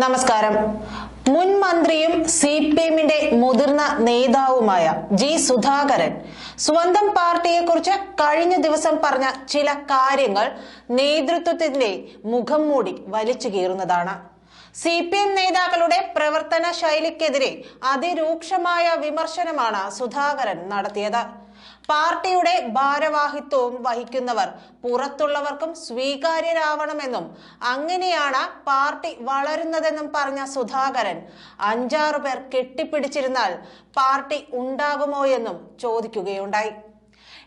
നമസ്കാരം. മുൻ മന്ത്രിയും സി പി എമ്മിന്റെ മുതിർന്ന നേതാവുമായ ജി സുധാകരൻ സ്വന്തം പാർട്ടിയെക്കുറിച്ച് കഴിഞ്ഞ ദിവസം പറഞ്ഞ ചില കാര്യങ്ങൾ നേതൃത്വത്തിന്റെ മുഖം മൂടി വലിച്ചു കീറുന്നതാണ്. സി പി എം നേതാക്കളുടെ പ്രവർത്തന ശൈലിക്കെതിരെ അതിരൂക്ഷമായ വിമർശനമാണ് സുധാകരൻ നടത്തിയത്. പാർട്ടിയുടെ ഭാരവാഹിത്വവും വഹിക്കുന്നവർ പുറത്തുള്ളവർക്കും സ്വീകാര്യരാവണമെന്നും അങ്ങനെയാണ് പാർട്ടി വളരുന്നതെന്നും പറഞ്ഞ സുധാകരൻ. അഞ്ചാറു പേർ കെട്ടിപ്പിടിച്ചിരുന്നാൽ പാർട്ടി ഉണ്ടാകുമോ എന്നും ചോദിക്കുകയുണ്ടായി.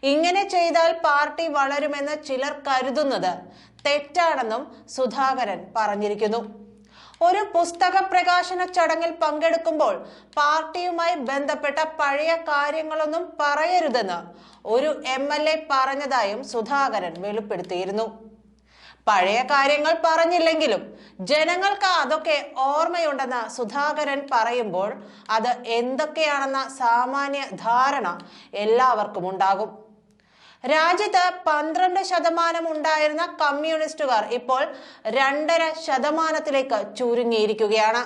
ഇങ്ങനെ ചെയ്താൽ പാർട്ടി വളരുമെന്ന് ചിലർ കരുതുന്നത് തെറ്റാണെന്നും സുധാകരൻ പറഞ്ഞിരിക്കുന്നു. ഒരു പുസ്തക പ്രകാശന ചടങ്ങിൽ പങ്കെടുക്കുമ്പോൾ പാർട്ടിയുമായി ബന്ധപ്പെട്ട പഴയ കാര്യങ്ങളൊന്നും പറയരുതെന്ന് ഒരു എം എൽ എ പറഞ്ഞതായും സുധാകരൻ വെളിപ്പെടുത്തിയിരുന്നു. പഴയ കാര്യങ്ങൾ പറഞ്ഞില്ലെങ്കിലും ജനങ്ങൾക്ക് അതൊക്കെ ഓർമ്മയുണ്ടെന്ന് സുധാകരൻ പറയുമ്പോൾ അത് എന്തൊക്കെയാണെന്ന സാമാന്യ ധാരണ എല്ലാവർക്കും ഉണ്ടാകും. രാജ്യത്ത് പന്ത്രണ്ട് ശതമാനം ഉണ്ടായിരുന്ന കമ്മ്യൂണിസ്റ്റുകാർ ഇപ്പോൾ രണ്ടര ശതമാനത്തിലേക്ക് ചുരുങ്ങിയിരിക്കുകയാണ്.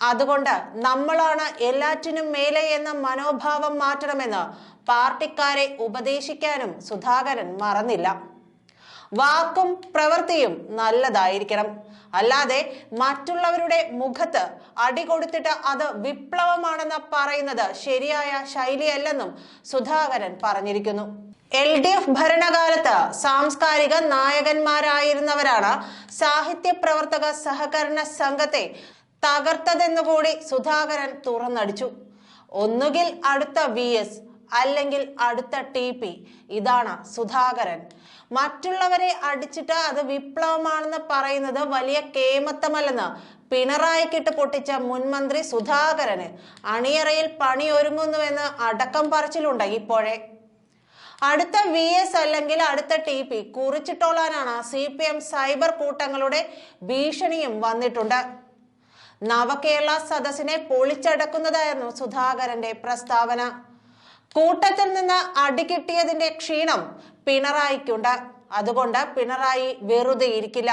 അതുകൊണ്ട് നമ്മളാണ് എല്ലാറ്റിനും മേലെ എന്ന മനോഭാവം മാറ്റണമെന്ന് പാർട്ടിക്കാരെ ഉപദേശിക്കാനും സുധാകരൻ മറന്നില്ല. വാക്കും പ്രവൃത്തിയും നല്ലതായിരിക്കണം. അല്ലാതെ മറ്റുള്ളവരുടെ മുഖത്ത് അടി കൊടുത്തിട്ട് അത് വിപ്ലവമാണെന്ന് പറയുന്നത് ശരിയായ ശൈലിയല്ലെന്നും സുധാകരൻ പറഞ്ഞിരിക്കുന്നു. എൽ ഡി എഫ് ഭരണകാലത്ത് സാംസ്കാരിക നായകന്മാരായിരുന്നവരാണ് സാഹിത്യ പ്രവർത്തക സഹകരണ സംഘത്തെ തകർത്തതെന്നുകൂടി സുധാകരൻ തുറന്നടിച്ചു. ഒന്നുകിൽ അടുത്ത വി എസ് അല്ലെങ്കിൽ അടുത്ത ടി പി ഇതാണ് സുധാകരൻ. മറ്റുള്ളവരെ അടിച്ചിട്ട് അത് വിപ്ലവമാണെന്ന് പറയുന്നത് വലിയ കേമത്തമല്ലെന്ന് പിണറായിക്കിട്ട് പൊട്ടിച്ച മുൻമന്ത്രി സുധാകരന്. അണിയറയിൽ പണിയൊരുങ്ങുന്നുവെന്ന് അടക്കം പറച്ചിലുണ്ട് ഇപ്പോഴേ. അടുത്ത വി എസ് അല്ലെങ്കിൽ അടുത്ത ടി പി കുറിച്ചിട്ടോളാനാണ് സി പി എം സൈബർ കൂട്ടങ്ങളുടെ ഭീഷണിയും വന്നിട്ടുണ്ട്. നവകേരള സദസ്സിനെ പൊളിച്ചടക്കുന്നതായിരുന്നു സുധാകരന്റെ പ്രസ്താവന. കൂട്ടത്തിൽ നിന്ന് അടികിട്ടിയതിന്റെ ക്ഷീണം പിണറായിക്കുണ്ട്. അതുകൊണ്ട് പിണറായി വെറുതെ ഇരിക്കില്ല.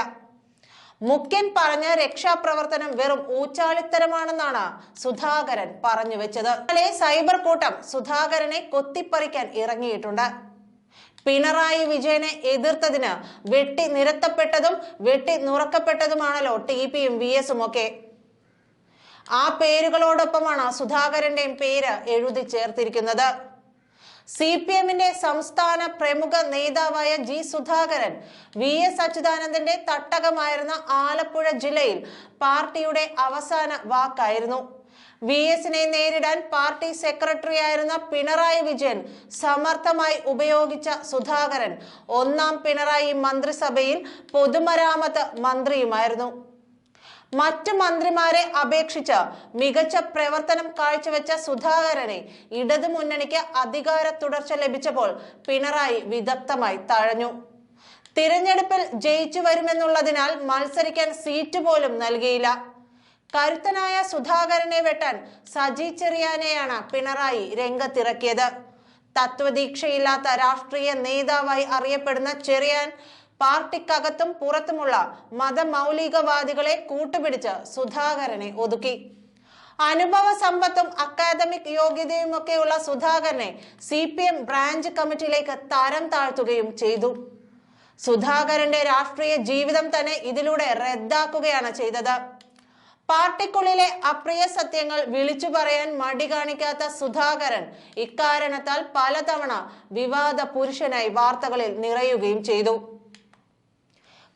മുഖ്യൻ പറഞ്ഞ രക്ഷാപ്രവർത്തനം വെറും ഊച്ചാളിത്തരമാണെന്നാണ് സുധാകരൻ പറഞ്ഞു വെച്ചത്. ഇന്നലെ സൈബർ കൂട്ടം സുധാകരനെ കൊത്തിപ്പറിക്കാൻ ഇറങ്ങിയിട്ടുണ്ട്. പിണറായി വിജയനെ എതിർത്തതിന് വെട്ടി നിരത്തപ്പെട്ടതും വെട്ടി നുറക്കപ്പെട്ടതുമാണല്ലോ ടി പിയും വി എസും ഒക്കെ. ആ പേരുകളോടൊപ്പമാണ് സുധാകരന്റെയും പേര് എഴുതി ചേർത്തിരിക്കുന്നത്. സി പി എമ്മിന്റെ സംസ്ഥാന പ്രമുഖ നേതാവായ ജി സുധാകരൻ വി എസ് അച്യുതാനന്ദന്റെ തട്ടകമായിരുന്ന ആലപ്പുഴ ജില്ലയിൽ പാർട്ടിയുടെ അവസാന വാക്കായിരുന്നു. വി എസിനെ നേരിടാൻ പാർട്ടി സെക്രട്ടറി ആയിരുന്ന പിണറായി വിജയൻ സമർത്ഥമായി ഉപയോഗിച്ച സുധാകരൻ ഒന്നാം പിണറായി മന്ത്രിസഭയിൽ പൊതുമരാമത്ത് മന്ത്രിയുമായിരുന്നു. മറ്റു മന്ത്രിമാരെ അപേക്ഷിച്ച് മികച്ച പ്രവർത്തനം കാഴ്ചവെച്ച സുധാകരനെ ഇടതു മുന്നണിക്ക് അധികാര തുടർച്ച ലഭിച്ചപ്പോൾ പിണറായി വിദഗ്ധമായി തഴഞ്ഞു. തിരഞ്ഞെടുപ്പിൽ ജയിച്ചു വരുമെന്നുള്ളതിനാൽ മത്സരിക്കാൻ സീറ്റ് പോലും നൽകിയില്ല. കരുത്തനായ സുധാകരനെ വെട്ടാൻ സജി ചെറിയാനെയാണ് പിണറായി രംഗത്തിറക്കിയത്. തത്വദീക്ഷയില്ലാത്ത രാഷ്ട്രീയ നേതാവായി അറിയപ്പെടുന്ന ചെറിയാൻ പാർട്ടിക്കകത്തും പുറത്തുമുള്ള മതമൗലികവാദികളെ കൂട്ടുപിടിച്ച് സുധാകരനെ ഒതുക്കി. അനുഭവ സമ്പത്തും അക്കാദമിക് യോഗ്യതയുമൊക്കെയുള്ള സുധാകരനെ സി പി എം ബ്രാഞ്ച് കമ്മിറ്റിയിലേക്ക് തരം താഴ്ത്തുകയും ചെയ്തു. സുധാകരന്റെ രാഷ്ട്രീയ ജീവിതം തന്നെ ഇതിലൂടെ റദ്ദാക്കുകയാണ് ചെയ്തത്. പാർട്ടിക്കുള്ളിലെ അപ്രിയ സത്യങ്ങൾ വിളിച്ചു പറയാൻ മടി കാണിക്കാത്ത സുധാകരൻ ഇക്കാരണത്താൽ പലതവണ വിവാദ പുരുഷനായി വാർത്തകളിൽ നിറയുകയും ചെയ്തു.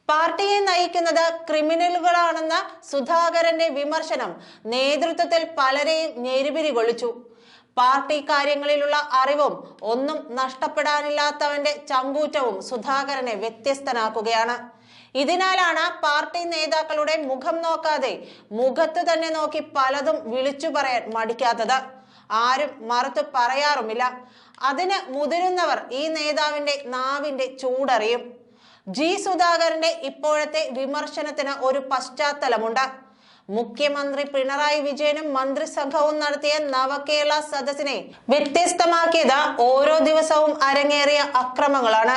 പാർട്ടിയെ നയിക്കുന്നത് ക്രിമിനലുകളാണെന്ന സുധാകരന്റെ വിമർശനം നേതൃത്വത്തിൽ പലരെയും ഞെരുപിരി കൊള്ളിച്ചു. പാർട്ടി കാര്യങ്ങളിലുള്ള അറിവും ഒന്നും നഷ്ടപ്പെടാനില്ലാത്തവന്റെ ചങ്കൂറ്റവും സുധാകരനെ വ്യത്യസ്തനാക്കുകയാണ്. ഇതിനാലാണ് പാർട്ടി നേതാക്കളുടെ മുഖം നോക്കാതെ മുഖത്ത് തന്നെ നോക്കി പലതും വിളിച്ചു പറയാൻ മടിക്കാത്തത്. ആരും മറുത്ത് പറയാറുമില്ല. അതിന് മുതിരുന്നവർ ഈ നേതാവിന്റെ നാവിന്റെ ചൂടറിയും. ജി സുധാകരന്റെ ഇപ്പോഴത്തെ വിമർശനത്തിന് ഒരു പശ്ചാത്തലമുണ്ട്. മുഖ്യമന്ത്രി പിണറായി വിജയനും മന്ത്രിസംഘവും നടത്തിയ നവകേരള സദസ്സിനെ വ്യത്യസ്തമാക്കിയത് ഓരോ ദിവസവും അരങ്ങേറിയ അക്രമങ്ങളാണ്.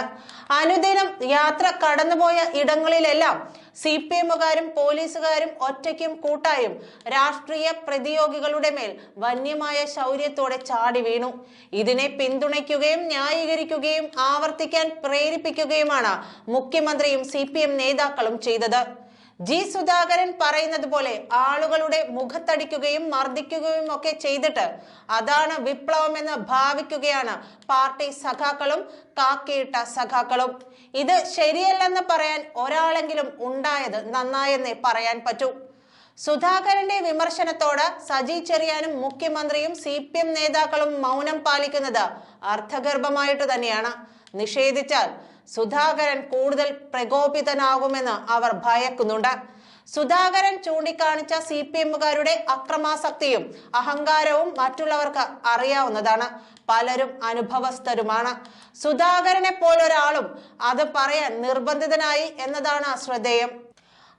അനുദിനം യാത്ര കടന്നുപോയ ഇടങ്ങളിലെല്ലാം സി പി എമ്മുകാരും പോലീസുകാരും ഒറ്റയ്ക്കും കൂട്ടായും രാഷ്ട്രീയ പ്രതിയോഗികളുടെ മേൽ വന്യമായ ശൗര്യത്തോടെ ചാടി വീണു. ഇതിനെ പിന്തുണയ്ക്കുകയും ന്യായീകരിക്കുകയും ആവർത്തിക്കാൻ പ്രേരിപ്പിക്കുകയുമാണ് മുഖ്യമന്ത്രിയും സി നേതാക്കളും ചെയ്തത്. ജി സുധാകരൻ പറയുന്നത് പോലെ ആളുകളുടെ മുഖത്തടിക്കുകയും മർദ്ദിക്കുകയും ഒക്കെ ചെയ്തിട്ട് അതാണ് വിപ്ലവം എന്ന് ഭാവിക്കുകയാണ് പാർട്ടി സഖാക്കളും കാക്കിയിട്ട സഖാക്കളും. ഇത് ശരിയല്ലെന്ന് പറയാൻ ഒരാളെങ്കിലും ഉണ്ടായത് നന്നായെന്നേ പറയാൻ പറ്റൂ. സുധാകരന്റെ വിമർശനത്തോട് സജി ചെറിയാനും മുഖ്യമന്ത്രിയും സി പി എം നേതാക്കളും മൗനം പാലിക്കുന്നത് അർത്ഥഗർഭമായിട്ട് തന്നെയാണ്. നിഷേധിച്ചാൽ സുധാകരൻ കൂടുതൽ പ്രകോപിതനാകുമെന്ന് അവർ ഭയക്കുന്നുണ്ട്. സുധാകരൻ ചൂണ്ടിക്കാണിച്ച സി പി എമ്മുകാരുടെ അക്രമാസക്തിയും അഹങ്കാരവും മറ്റുള്ളവർക്ക് അറിയാവുന്നതാണ്. പലരും അനുഭവസ്ഥരുമാണ്. സുധാകരനെ പോലൊരാളും അത് പറയാൻ നിർബന്ധിതനായി എന്നതാണ് ശ്രദ്ധേയം.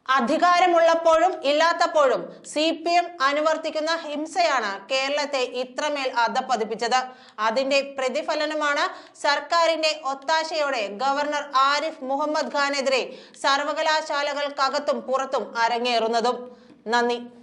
അധികാരമുള്ളപ്പോഴും ഇല്ലാത്തപ്പോഴും സി പി എം അനുവർത്തിക്കുന്ന ഹിംസയാണ് കേരളത്തെ ഇത്രമേൽ അധപ്പതിപ്പിച്ചത് അതിന്റെ പ്രതിഫലനമാണ് സർക്കാരിന്റെ ഒത്താശയോടെ ഗവർണർ ആരിഫ് മുഹമ്മദ് ഖാനെതിരെ സർവകലാശാലകൾക്കകത്തും പുറത്തും അരങ്ങേറുന്നതും. നന്ദി.